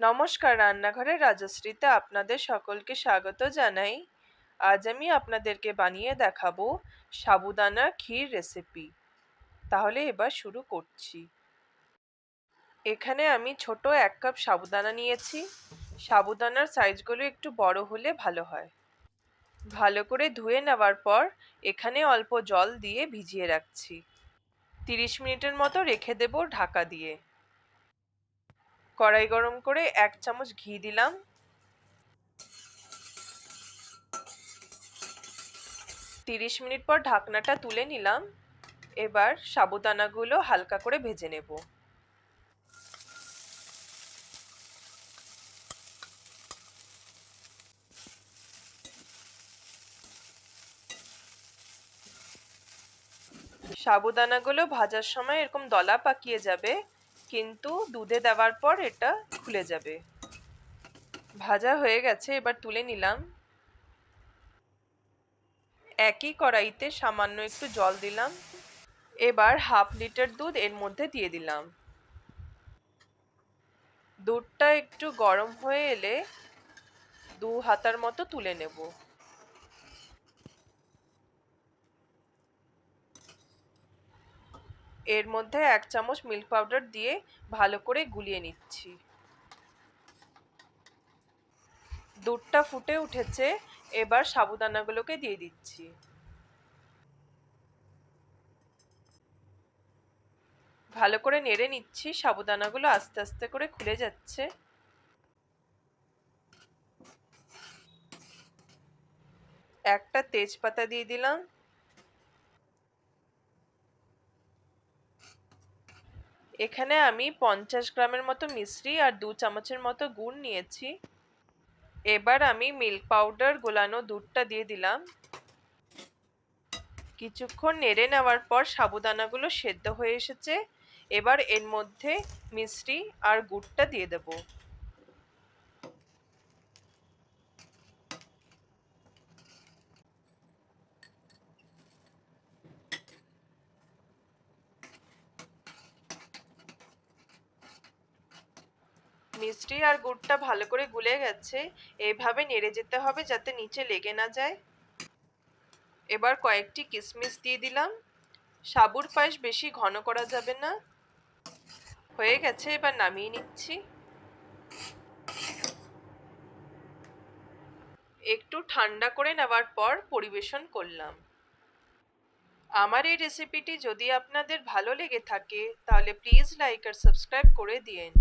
নমস্কার রান্নাঘরের রাজশ্রীতে আপনাদের সকলকে স্বাগত জানাই। আজ আমি আপনাদেরকে বানিয়ে দেখাবো সাবুদানা ক্ষীর রেসিপি তাহলে এবার শুরু করছি। এখানে আমি ছোট এক কাপ সাবুদানা নিয়েছি। সাবুদানার সাইজগুলো একটু বড় হলে ভালো হয়। ভালো করে ধুয়ে নেওয়ার পর এখানে অল্প জল দিয়ে ভিজিয়ে রাখছি। তিরিশ মিনিটের মতো রেখে দেব ঢাকা দিয়ে। কড়াই গরম করে এক চামচ ঘি দিলাম। তিরিশ মিনিট পর ঢাকনাটা তুলে নিলাম। এবার সাবুদানাগুলো হালকা করে ভেজে নেব। সাবুদানাগুলো ভাজার সময় এরকম দলা পাকিয়ে যাবে। কিন্তু দুধে দেওয়ার পর এটা খুলে যাবে। ভাজা হয়ে গেছে, এবার তুলে নিলাম। একই কড়াইতে সামান্য একটু জল দিলাম। এবার হাফ লিটার দুধ এর মধ্যে দিয়ে দিলাম। দুধটা একটু গরম হয়ে এলে দু হাতার মতো তুলে নেব। এর মধ্যে এক চামচ মিল্ক পাউডার দিয়ে ভালো করে গুলিয়ে নিচ্ছি। দুধটা ফুটে উঠেছে, এবার সাবুদানাগুলোকে দিয়ে দিচ্ছি। ভালো করে নেড়ে নিচ্ছি, সাবুদানাগুলো আস্তে আস্তে করে খুলে যাচ্ছে। একটা তেজপাতা দিয়ে দিলাম এখানে আমি পঞ্চাশ গ্রামের মতো মিশ্রি আর দু চামচের মতো গুড় নিয়েছি। এবার আমি মিল্ক পাউডার গোলানো দুধটা দিয়ে দিলাম। কিছুক্ষণ নেড়ে নেওয়ার পর সাবুদানাগুলো সেদ্ধ হয়ে এসেছে। এবার এর মধ্যে মিষ্টি আর গুড়টা দিয়ে দেবো। মিষ্টি আর গুড়টা ভালো করে গুলে গেছে এইভাবে নেড়ে যেতে হবে যাতে নিচে লেগে না যায়। এবার কয়েকটি কিশমিশ দিয়ে দিলাম। সাবুর পায়েস বেশি ঘন করা যাবে না। হয়ে গেছে, এবার নামিয়ে নিচ্ছি। একটু ঠান্ডা করে নেওয়ার পর পরিবেশন করলাম। আমার এই রেসিপিটি যদি আপনাদের ভালো লেগে থাকে, তাহলে প্লিজ লাইক আর সাবস্ক্রাইব করে দিয়েন।